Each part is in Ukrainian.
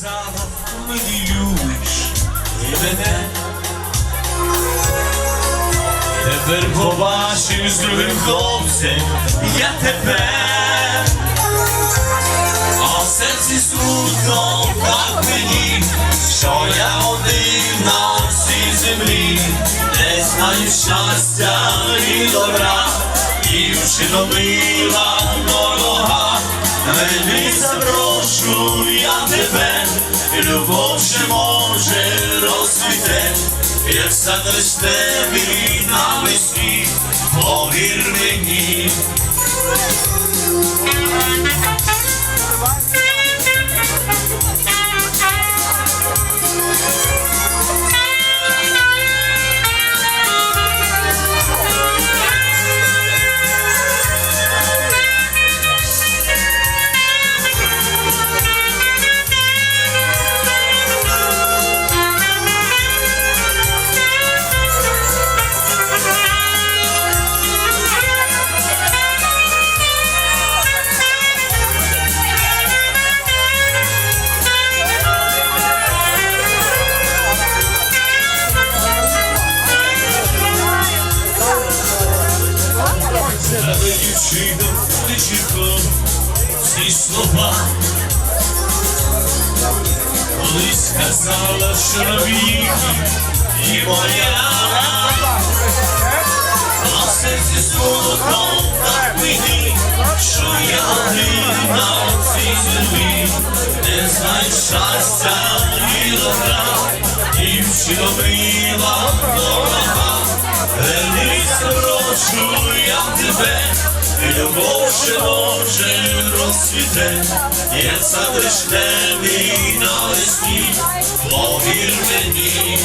сказала, мені любиш і мене. Тепер побачив з другим хлопцем я тебе, а в серці смутно так мені, що я один на всій землі, не знаю щастя і добра, дівчино мила дорога, мене запрошу я тебе, любов же може розцвіте, як сад на навесні, повір мені. Дівчина не чекав ці слова, колись сказала, що навіки і моя, а в серці смутно так мені, що я один на цій землі, не знаю щастя і добра, дівчина мила дорога. Вернися, прошу я тебе, любов може розцвіте, як сад на листі, повір мені.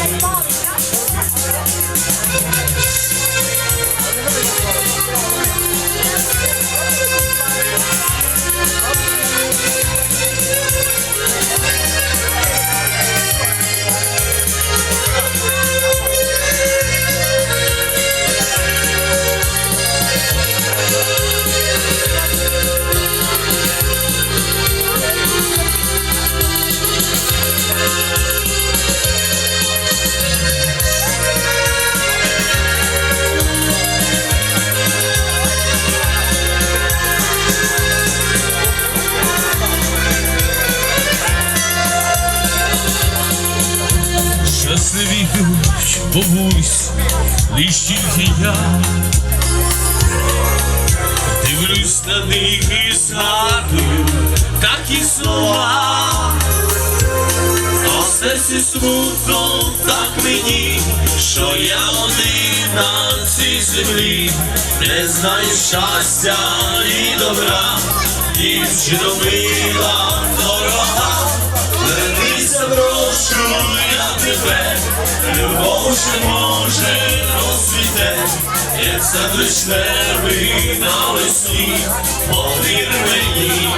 Бабусь, лиш тільки я. Дивлюсь на них і згадую такі слова, а в серці смутно так мені, що я один на цій землі, не знаю щастя і добра, дівчино мила дорога. Любов ще може розсвіте, як сад вишневий навесні, повір мені,